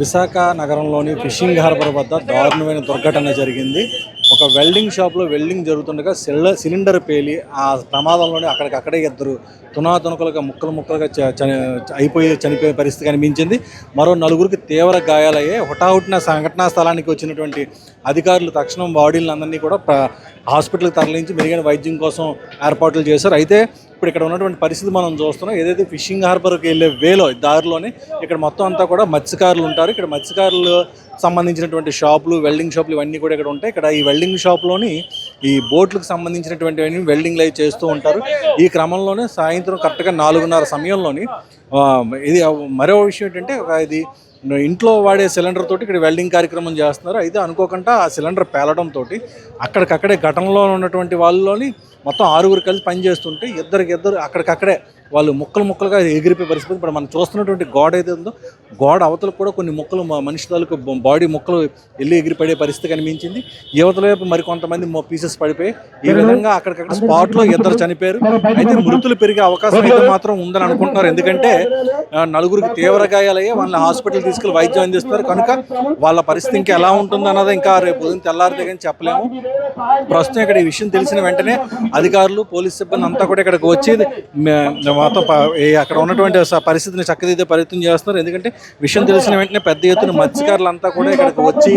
విశాఖ నగరంలోని fishing harbour వద్ద దారుణమైన దుర్ఘటన జరిగింది. ఒక వెల్డింగ్ షాప్లో వెల్డింగ్ జరుగుతుండగా సిల్ల సిలిండర్ పేలి ఆ ప్రమాదంలోనే అక్కడికక్కడే ఇద్దరు తునాతునకలుగా ముక్కలు ముక్కలుగా చ- చ- అయిపోయి చనిపోయే పరిస్థితి కనిపించింది. మరో నలుగురికి తీవ్ర గాయాలయ్యాయి. హుటాహుటిన సంఘటనా స్థలానికి వచ్చినటువంటి అధికారులు తక్షణం బాడీలందరినీ కూడా హాస్పిటల్కి తరలించి మెరుగైన వైద్యం కోసం ఏర్పాట్లు చేశారు. అయితే ఇప్పుడు ఇక్కడ ఉన్నటువంటి పరిస్థితి మనం చూస్తున్నాం. ఏదైతే ఫిషింగ్ హార్బర్కి వెళ్ళే వేలో దారిలోనే ఇక్కడ మొత్తం అంతా కూడా మత్స్యకారులు ఉంటారు. ఇక్కడ మత్స్యకారులు సంబంధించినటువంటి షాపులు వెల్డింగ్ షాపులు ఇవన్నీ కూడా ఇక్కడ ఉంటాయి. ఇక్కడ ఈ వెల్డింగ్ షాప్లోని ఈ బోట్లకు సంబంధించినటువంటి వెల్డింగ్లు అవి చేస్తూ ఉంటారు. ఈ క్రమంలోనే సాయంత్రం కరెక్ట్గా నాలుగున్నర సమయంలోని ఇది మరో విషయం ఏంటంటే ఇది ఇంట్లో వాడే సిలిండర్ తోటి ఇక్కడ వెల్డింగ్ కార్యక్రమం చేస్తున్నారు. అయితే అనుకోకుండా ఆ సిలిండర్ పేలడంతో తోటి అక్కడికక్కడే ఘటనలో ఉన్నటువంటి వాళ్ళలోని మొత్తం ఆరుగురు కలిసి పనిచేస్తుంటే ఇద్దరికి ఇద్దరు అక్కడికక్కడే వాళ్ళు ముక్కలు ముక్కలుగా ఎగిరిపోయే పరిస్థితి ఇప్పుడు మనం చూస్తున్నటువంటి గోడ ఏదైతే ఉందో గోడ అవతలకు కూడా కొన్ని ముక్కలు మనిషి తాలూకు బాడీ ముక్కలు వెళ్ళి ఎగిరిపడే పరిస్థితి కనిపించింది. యువతల వైపు మరి కొంతమంది పీసెస్ పడిపోయి ఈ విధంగా అక్కడికక్కడ స్పాట్లో ఇద్దరు చనిపోయారు. అయితే మృతులు పెరిగే అవకాశం అయితే మాత్రం ఉందని అనుకుంటున్నారు. ఎందుకంటే నలుగురికి తీవ్ర గాయాలయ్యి వాళ్ళని హాస్పిటల్ తీసుకెళ్ళి వైద్యం అందిస్తున్నారు. కనుక వాళ్ళ పరిస్థితి ఇంకా ఎలా ఉంటుంది అన్నది ఇంకా రేపు ఉదయం తెల్లారితే కానీ చెప్పలేము. ప్రస్తుతం ఇక్కడ ఈ విషయం తెలిసిన వెంటనే అధికారులు పోలీస్ సిబ్బంది అంతా కూడా ఇక్కడికి వచ్చి మాతో మొత్తం ప- అక్కడ ఉన్నటువంటి పరిస్థితిని చక్కదిద్దే ప్రయత్నం చేస్తున్నారు. ఎందుకంటే విషయం తెలిసిన వెంటనే పెద్ద ఎత్తున మత్స్యకారులంతా కూడా ఇక్కడికి వచ్చి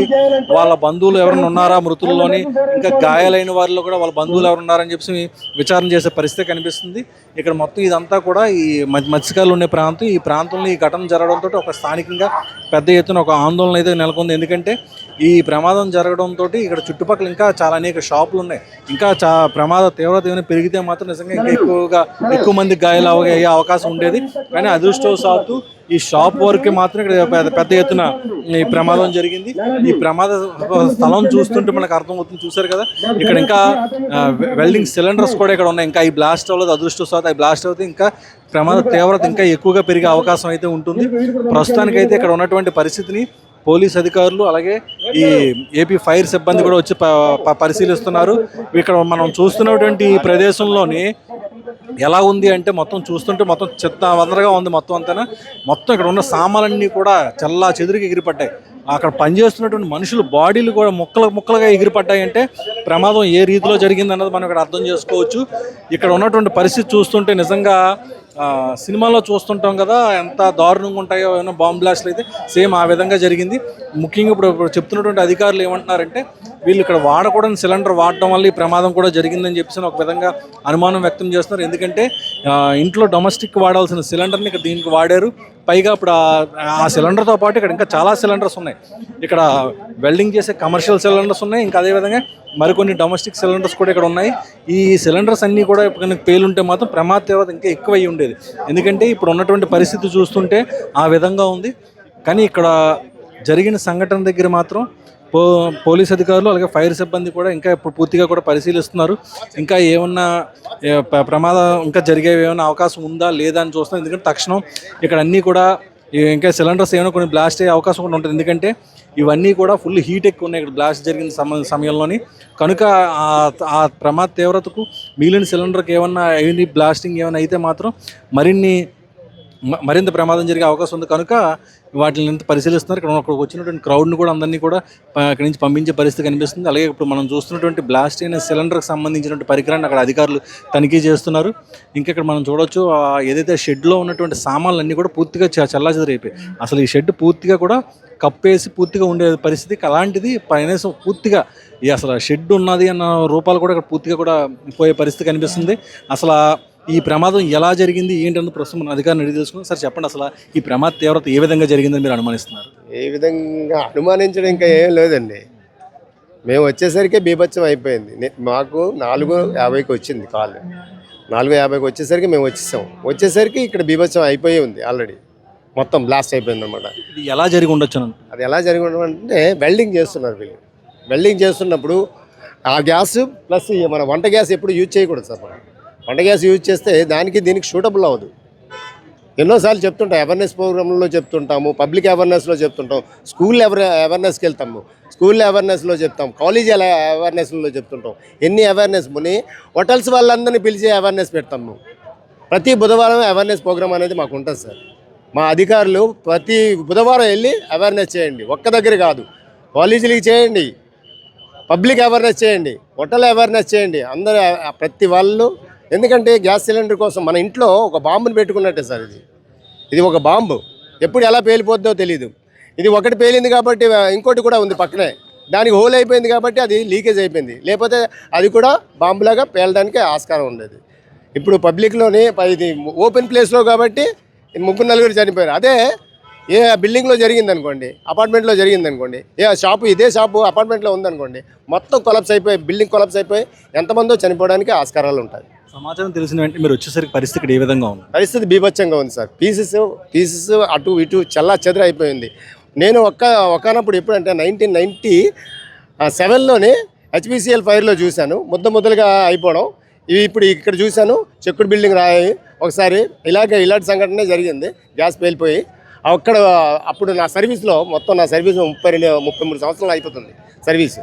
వాళ్ళ బంధువులు ఎవరైనా ఉన్నారా మృతుల్లోని? ఇంకా గాయాలైన వారిలో కూడా వాళ్ళ బంధువులు ఎవరు ఉన్నారని చెప్పి విచారణ చేసే పరిస్థితి కనిపిస్తుంది. ఇక్కడ మొత్తం ఇదంతా కూడా ఈ మత్స్యకారులు ఉండే ప్రాంతం. ఈ ప్రాంతంలో ఈ ఘటన జరగడంతో ఒక స్థానికంగా పెద్ద ఎత్తున ఒక ఆందోళన అయితే నెలకొంది. ఎందుకంటే ఈ ప్రమాదం జరగడంతో ఇక్కడ చుట్టుపక్కల ఇంకా చాలా అనేక షాపులు ఉన్నాయి. ఇంకా చా ప్రమాద తీవ్రత ఏమైనా పెరిగితే మాత్రం నిజంగా ఇంకా ఎక్కువగా ఎక్కువ మంది గాయాలు అవ- అయ్యే అవకాశం ఉండేది. కానీ అదృష్టవశాత్తు ఈ షాప్ వరకు మాత్రం ఇక్కడ పెద్ద పెద్ద ఎత్తున ఈ ప్రమాదం జరిగింది. ఈ ప్రమాద స్థలం చూస్తుంటే మనకు అర్థమవుతుంది. చూసారు కదా? ఇక్కడ ఇంకా వెల్డింగ్ సిలిండర్స్ కూడా ఇక్కడ ఉన్నాయి. ఇంకా ఈ బ్లాస్ట్ అవ్వలేదు. అదృష్టవశాత్తు ఈ బ్లాస్ట్ అవుతే ఇంకా ప్రమాద తీవ్రత ఇంకా ఎక్కువగా పెరిగే అవకాశం అయితే ఉంటుంది. ప్రస్తుతానికైతే ఇక్కడ ఉన్నటువంటి పరిస్థితిని పోలీస్ అధికారులు అలాగే ఈ ఏపీ ఫైర్ సిబ్బంది కూడా వచ్చి ప- ప- పరిశీలిస్తున్నారు. ఇక్కడ మనం చూస్తున్నటువంటి ఈ ప్రదేశంలోని ఎలా ఉంది అంటే మొత్తం చూస్తుంటే మొత్తం చెత్త వందరగా ఉంది మొత్తం అంతా మొత్తం ఇక్కడ ఉన్న సామాన్లన్నీ కూడా చల్లా చెదురుకి ఎగిరిపడ్డాయి. అక్కడ పనిచేస్తున్నటువంటి మనుషులు బాడీలు కూడా ముక్కలు ముక్కలుగా ఎగిరిపడ్డాయి అంటే ప్రమాదం ఏ రీతిలో జరిగిందన్నది మనం ఇక్కడ అర్థం చేసుకోవచ్చు. ఇక్కడ ఉన్నటువంటి పరిస్థితి చూస్తుంటే నిజంగా సినిమాలో చూస్తుంటాం కదా ఎంత దారుణంగా ఉంటాయో ఏమైనా బాంబ్ బ్లాస్ట్లు అయితే సేమ్ ఆ విధంగా జరిగింది. ముఖ్యంగా ఇప్పుడు చెప్తున్నటువంటి అధికారులు ఏమంటున్నారంటే వీళ్ళు ఇక్కడ వాడకూడని సిలిండర్ వాడడం వల్ల ఈ ప్రమాదం కూడా జరిగిందని చెప్పేసి ఒక విధంగా అనుమానం వ్యక్తం చేస్తున్నారు. ఎందుకంటే ఇంట్లో డొమెస్టిక్ వాడాల్సిన సిలిండర్ని ఇక్కడ దీనికి వాడారు. పైగా ఇప్పుడు ఆ- ఆ సిలిండర్తో పాటు ఇక్కడ ఇంకా చాలా సిలిండర్స్ ఉన్నాయి. ఇక్కడ వెల్డింగ్ చేసే కమర్షియల్ సిలిండర్స్ ఉన్నాయి. ఇంకా అదేవిధంగా మరికొన్ని డొమెస్టిక్ సిలిండర్స్ కూడా ఇక్కడ ఉన్నాయి. ఈ సిలిండర్స్ అన్నీ కూడా కనుక పేలుంటే మాత్రం ప్రమాద తీవ్రత ఇంకా ఎక్కువ అయ్యి ఉండేది. ఎందుకంటే ఇప్పుడు ఉన్నటువంటి పరిస్థితి చూస్తుంటే ఆ విధంగా ఉంది. కానీ ఇక్కడ జరిగిన సంఘటన దగ్గర మాత్రం పో పోలీస్ అధికారులు అలాగే ఫైర్ సిబ్బంది కూడా ఇంకా ఇప్పుడు పూర్తిగా కూడా పరిశీలిస్తున్నారు. ఇంకా ఏమన్నా ప్ర- ప్రమాదం ఇంకా జరిగే ఏమైనా అవకాశం ఉందా లేదా అని చూస్తున్నాం. ఎందుకంటే తక్షణం ఇక్కడ అన్నీ కూడా ఇంకా సిలిండర్స్ ఏమైనా కొన్ని బ్లాస్ట్ అయ్యే అవకాశం కూడా ఉంటుంది. ఎందుకంటే ఇవన్నీ కూడా ఫుల్ హీట్ ఎక్కువ ఉన్నాయి. ఇక్కడ బ్లాస్ట్ జరిగిన సమ సమయంలోని. కనుక ఆ- ప్రమాద తీవ్రతకు మిగిలిన సిలిండర్కి ఏమన్నా అయింది బ్లాస్టింగ్ ఏమైనా అయితే మాత్రం మరిన్ని మరింత ప్రమాదం జరిగే అవకాశం ఉంది. కనుక వాటిని ఎంత పరిశీలిస్తున్నారు ఇక్కడ అక్కడికి వచ్చినటువంటి క్రౌడ్ని కూడా అందరినీ కూడా అక్కడి నుంచి పంపించే పరిస్థితి కనిపిస్తుంది. అలాగే ఇప్పుడు మనం చూస్తున్నటువంటి బ్లాస్ట్ అయిన సిలిండర్కి సంబంధించినటువంటి పరికరాన్ని అక్కడ అధికారులు తనిఖీ చేస్తున్నారు. ఇంకా ఇక్కడ మనం చూడొచ్చు ఏదైతే షెడ్లో ఉన్నటువంటి సామాన్లు అన్నీ కూడా పూర్తిగా చల్లాచెదరైపోయాయి. అసలు ఈ షెడ్ పూర్తిగా కూడా కప్పేసి పూర్తిగా ఉండే పరిస్థితి. అలాంటిది కనీసం పూర్తిగా ఈ అసలు షెడ్ ఉన్నది అన్న రూపాలు కూడా ఇక్కడ పూర్తిగా కూడా పోయే పరిస్థితి కనిపిస్తుంది. అసలు ఈ ప్రమాదం ఎలా జరిగింది? ఏంటన్న ప్రస్తుతం మన అధికారులు అడిగి తెలుసుకున్నాం. సార్ చెప్పండి అసలు ఈ ప్రమాద తీవ్రత ఏ విధంగా జరిగిందని మీరు అనుమానిస్తున్నారు? ఏ విధంగా అనుమానించడం ఇంకా ఏం లేదండి. మేము వచ్చేసరికి బీభత్సం అయిపోయింది. మాకు నాలుగు యాభైకి వచ్చింది కాల్. నాలుగు యాభైకి వచ్చేసరికి మేము వచ్చేసాం. వచ్చేసరికి ఇక్కడ బీభత్సం అయిపోయి ఉంది ఆల్రెడీ. మొత్తం బ్లాస్ట్ అయిపోయింది అనమాట ఇది ఎలా జరిగి ఉండొచ్చు అది ఎలా జరిగి ఉండడం అంటే వెల్డింగ్ చేస్తున్నారు వీళ్ళు. వెల్డింగ్ చేస్తున్నప్పుడు ఆ గ్యాస్ ప్లస్ మన వంట గ్యాస్ ఎప్పుడు యూజ్ చేయకూడదు సార్ మనం. వంట గ్యాస్ యూజ్ చేస్తే దానికి దీనికి షూటబుల్ అవ్వదు. ఎన్నోసార్లు చెప్తుంటాం అవేర్నెస్ ప్రోగ్రాంలో చెప్తుంటాము పబ్లిక్ అవేర్నెస్లో చెప్తుంటాం స్కూల్ ఎవర్ అవేర్నెస్కి వెళ్తాము స్కూల్ అవేర్నెస్లో చెప్తాం కాలేజీ అవేర్నెస్లో చెప్తుంటాం. ఎన్ని అవేర్నెస్ ముని హోటల్స్ వాళ్ళందరినీ పిలిచి అవేర్నెస్ పెడతాము ప్రతి బుధవారం అవేర్నెస్ ప్రోగ్రామ్ అనేది మాకు ఉంటుంది సార్. మా అధికారులు ప్రతి బుధవారం వెళ్ళి అవేర్నెస్ చేయండి. ఒక్క దగ్గర కాదు కాలేజీలకి చేయండి పబ్లిక్ అవేర్నెస్ చేయండి హోటల్ అవేర్నెస్ చేయండి. అందరూ ప్రతి వాళ్ళు ఎందుకంటే గ్యాస్ సిలిండర్ కోసం మన ఇంట్లో ఒక బాంబుని పెట్టుకున్నట్టే సార్ ఇది. ఇది ఒక బాంబు. ఎప్పుడు ఎలా పేలిపోద్దో తెలియదు ఇది ఒకటి పేలింది కాబట్టి ఇంకోటి కూడా ఉంది పక్కనే. దానికి హోల్ అయిపోయింది కాబట్టి అది లీకేజ్ అయిపోయింది. లేకపోతే అది కూడా బాంబులాగా పేలడానికి ఆస్కారం ఉండేది. ఇప్పుడు పబ్లిక్లోని ప- ఇది ఓపెన్ ప్లేస్లో కాబట్టి ముగ్గురు నలుగురు చనిపోయారు. అదే ఏ బిల్డింగ్లో జరిగింది అనుకోండి అపార్ట్మెంట్లో జరిగింది అనుకోండి ఏ షాపు ఇదే షాపు అపార్ట్మెంట్లో ఉందనుకోండి మొత్తం కొలప్స్ అయిపోయి బిల్డింగ్ కొలప్స్ అయిపోయి ఎంతమందో చనిపోవడానికి ఆస్కారాలు ఉంటాయి. సమాచారం తెలిసిన వెంటనే మీరు వచ్చేసరికి పరిస్థితి ఇక్కడ ఏ విధంగా ఉంది? పరిస్థితి బీభత్సంగా ఉంది సార్. పీసెస్ పీసెస్ అటు ఇటు చల్లా చెదర అయిపోయింది. నేను ఒక్క ఒకనప్పుడు ఎప్పుడంటే నైన్టీన్ నైంటీ సెవెన్లోనే హెచ్పిసిఎల్ ఫైర్లో చూశాను. ముద్ద ముద్దలుగా అయిపోవడం. ఇవి ఇప్పుడు ఇక్కడ చూశాను. చెక్కుడు బిల్డింగ్ రాయి ఒకసారి ఇలాగే ఇలాంటి సంఘటనే జరిగింది. గ్యాస్ పేలిపోయి. అక్కడ అప్పుడు నా సర్వీస్లో మొత్తం నా సర్వీస్ ముప్పై రెండు ముప్పై మూడు సంవత్సరాలు అయిపోతుంది సర్వీస్.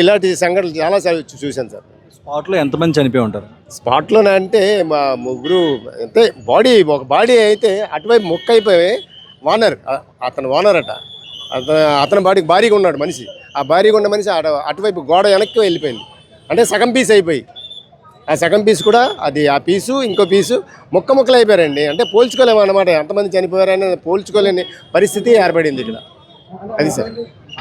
ఇలాంటి సంఘటనలు చాలా చూశాను సార్. స్పాట్లో ఎంతమంది చనిపోయి ఉంటారు? స్పాట్లోనే అంటే మా ముగ్గురు అంటే బాడీ ఒక బాడీ అయితే అటువైపు మొక్క అయిపోయి వానర్ అతను వానర్ అట అతను అతని బాడీకి భారీగా ఉన్నాడు మనిషి. ఆ భారీగా ఉన్న మనిషి అటు అటువైపు గోడ వెనక్కి వెళ్ళిపోయింది. అంటే సగం పీస్ అయిపోయి. ఆ సగం పీస్ కూడా అది ఆ పీసు ఇంకో పీసు మొక్క మొక్కలు అయిపోయారండి. అంటే పోల్చుకోలేము అనమాట ఎంతమంది చనిపోయారని పోల్చుకోలేని పరిస్థితి ఏర్పడింది ఇక్కడ. అది సార్.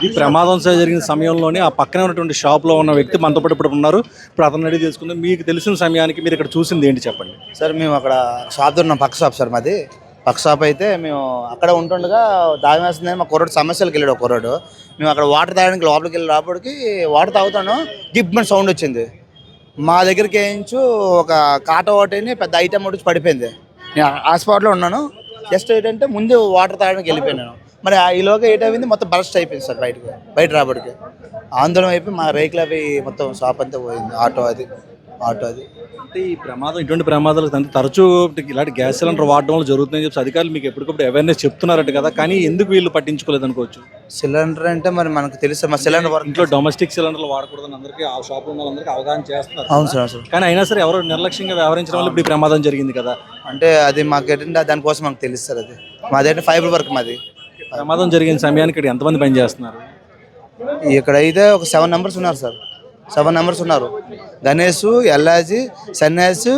ఈ ప్రమాదం స- జరిగిన సమయంలోనే ఆ పక్కనే ఉన్నటువంటి షాప్లో ఉన్న వ్యక్తి మనతో పాటు ఇప్పుడు ఉన్నారు. ఇప్పుడు అతను రెడీ తెలుసుకుందాం. మీకు తెలిసిన సమయానికి మీరు ఇక్కడ చూసింది ఏంటి చెప్పండి. సార్ మేము అక్కడ షాప్ ఉన్నాం పక్క షాప్ సార్ మాది. పక్క షాప్ అయితే మేము అక్కడ ఉంటుండగా దాని వేస్తుందని మా కుర్రోడు సమస్యలకు వెళ్ళాడు ఒక కుర్రోడు. మేము అక్కడ వాటర్ తాగడానికి లోపలికి వెళ్ళి రాబడికి వాటర్ తాగుతాను గిప్మెంట్ సౌండ్ వచ్చింది. మా దగ్గరికి వేయించు ఒక కాట ఒకటిని పెద్ద ఐటమ్ ఒకటి వచ్చి పడిపోయింది. నేను హాస్పిటల్లో ఉన్నాను. జస్ట్ ఏంటంటే ముందు వాటర్ తాగడానికి వెళ్ళిపోయాను మరి ఆ ఈలోగా ఏటైంది మొత్తం బరస్ట్ అయిపోయింది సార్ బయటకు బయట రాబడికి. ఆందోళన అయిపోయి మా రేకులు అవి మొత్తం షాప్ అంతా పోయింది ఆటో అది ఆటో అది. అంటే ఈ ప్రమాదం ఇటువంటి ప్రమాదాలు అంటే తరచూ ఇలాంటి గ్యాస్ సిలిండర్ వాడడం వల్ల జరుగుతుందని చెప్పి అధికారులు మీకు ఎప్పటికప్పుడు అవేర్నెస్ చెప్తున్నారట కదా కానీ ఎందుకు వీళ్ళు పట్టించుకోలేదు అనుకోవచ్చు? సిలిండర్ అంటే మరి మనకు తెలుసు మా సిలిండర్ వర్క్ ఇంట్లో డొమెస్టిక్ సిలిండర్లు వాడకూడదని అందరికీ ఆ షాప్ ఉన్న వాళ్ళందరికీ అవగాహన చేస్తున్నారు అవును సార్ సార్. కానీ అయినా సరే ఎవరో నిర్లక్ష్యంగా వ్యవహరించడం వల్ల ఇప్పుడు ఈ ప్రమాదం జరిగింది కదా. అంటే అది మాకు ఏంటంటే దానికోసం మాకు తెలుసు సార్ అది. మాది ఏంటంటే ఫైబర్ వర్క్ మాది. ప్రమాదం జరిగిన సమయానికి ఇక్కడ ఎంతమంది పని చేస్తున్నారు? ఇక్కడ అయితే ఒక సెవెన్ నెంబర్స్ ఉన్నారు సార్. సెవెన్ నెంబర్స్ ఉన్నారు. గణేష్ ఎల్లాజీ సన్యాసి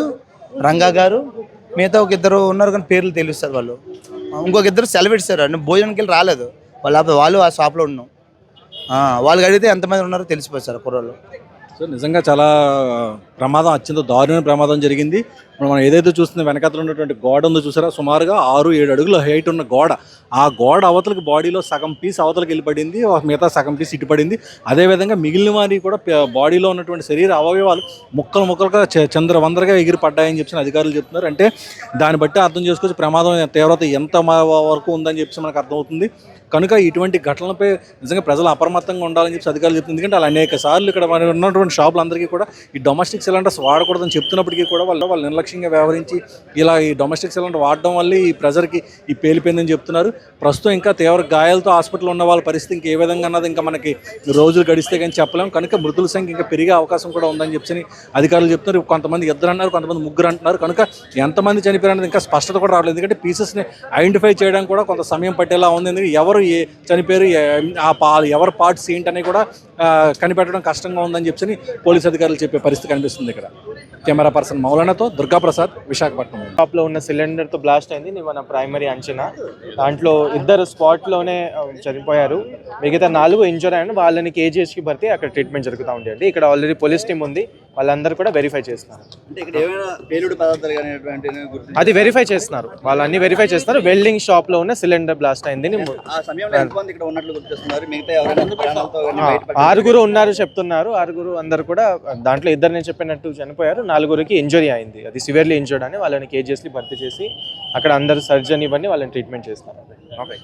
రంగా గారు మిగతా ఒక ఇద్దరు ఉన్నారు కానీ పేర్లు తెలుసు సార్ వాళ్ళు. ఇంకొక ఇద్దరు సెలవు ఇచ్చారు అంటే భోజనానికి వెళ్ళి రాలేదు. వాళ్ళు వాళ్ళు ఆ షాప్లో ఉన్నాం. ఆ, వాళ్ళకి అడిగితే ఎంతమంది ఉన్నారో తెలిసిపోయి సార్ కుర్రోళ్ళు. సో నిజంగా చాలా ప్రమాదం అత్యంత దారుణమైన ప్రమాదం జరిగింది. మనం ఏదైతే చూస్తున్న వెనకాతలు ఉన్నటువంటి గోడ ఉందో చూసారా? సుమారుగా ఆరు ఏడు అడుగుల హైట్ ఉన్న గోడ. ఆ గోడ అవతలకి బాడీలో సగం పీస్ అవతలకి వెళ్ళిపడింది. ఒక మిగతా సగం పీస్ ఇటు పడింది. అదేవిధంగా మిగిలిన వారి కూడా బాడీలో ఉన్నటువంటి శరీర అవయవాలు ముక్కలు ముక్కలుగా చ- చంద్రవందరగా ఎగిరి పడ్డాయని చెప్పి అధికారులు చెప్తున్నారు. అంటే దాన్ని బట్టి అర్థం చేసుకోవచ్చు ప్రమాదం తీవ్రత ఎంత వరకు ఉందని చెప్పి మనకు అర్థమవుతుంది. కనుక ఇటువంటి ఘటనలపై నిజంగా ప్రజలు అప్రమత్తంగా ఉండాలని చెప్పి అధికారులు చెప్తుంది ఎందుకంటే అలా అనేక సార్లు ఇక్కడ ఉన్నటువంటి షాపులందరికీ కూడా ఈ డొమెస్టిక్ సిలిండర్స్ వాడకూడదని చెప్తున్నప్పటికీ కూడా వాళ్ళు వాళ్ళు నిర్లక్ష్యంగా వ్యవహరించి ఇలా ఈ డొమెస్టిక్ సిలిండర్ వాడడం వల్ల ఈ ప్రెజర్కి ఈ పేలిపోయిందని చెప్తున్నారు. ప్రస్తుతం ఇంకా తీవ్ర గాయాలతో హాస్పిటల్ ఉన్న వాళ్ళ పరిస్థితి ఇంకా ఏ విధంగా అన్నది ఇంకా మనకి రోజులు గడిస్తే కానీ చెప్పలేం. కనుక మృతుల సంఖ్య ఇంకా పెరిగే అవకాశం కూడా ఉందని చెప్పి అధికారులు చెప్తున్నారు. కొంతమంది ఇద్దరు అన్నారు కొంతమంది ముగ్గురు అంటున్నారు. కనుక ఎంతమంది చనిపోయారు ఇంకా స్పష్టత కూడా రావట్లేదు. ఎందుకంటే పీసెస్ని ఐడెంటిఫై చేయడం కూడా కొంత సమయం పట్టేలా ఉంది. ఎందుకంటే ఎవరు ఏ చనిపోయారు ఆ పా ఎవరి పార్ట్స్ ఏంటని కూడా కనిపెట్టడం కష్టంగా ఉందని చెప్పి పోలీస్ అధికారులు చెప్పే పరిస్థితి కనిపిస్తుంది. ఇక్కడ. కెమెరా పర్సన్ మౌలానాతో దుర్గాప్రసాద్ విశాఖపట్నం. టాప్లో ఉన్న సిలిండర్తో బ్లాస్ట్ అయింది మన ప్రైమరీ అంచనా. దాంట్లో ఇద్దరు స్పాట్లోనే చనిపోయారు. మిగతా నాలుగు ఇంజూర్ అయ్యారు వాళ్ళని కేజీహెచ్కి భర్తీ అక్కడ ట్రీట్మెంట్ జరుగుతూ ఉండేది ఇక్కడ ఆల్రెడీ పోలీస్ టీం ఉంది. వాళ్ళందరూ కూడా వెరిఫై చేస్తున్నారు. అంటే ఇక్కడ ఏమైనా పేలుడు పదార్థాలు కానీ గుర్తు అది వెరిఫై చేస్తున్నారు. వాళ్ళు అన్ని వెరిఫై చేస్తున్నారు. వెల్డింగ్ షాప్లో ఉన్న సిలిండర్ బ్లాస్ట్ అయింది? ఆరుగురు ఉన్నారు చెప్తున్నారు. ఆరుగురు అందరు కూడా దాంట్లో ఇద్దరు నేను చెప్పినట్టు చనిపోయారు. నలుగురికి ఇంజరీ అయింది. అది సివియర్లీ ఇంజర్డ్ అని వాళ్ళని కేజీఎస్లీ భర్తీ చేసి అక్కడ అందరు సర్జన్ ఇవన్నీ వాళ్ళని ట్రీట్మెంట్ చేస్తారు ఓకే.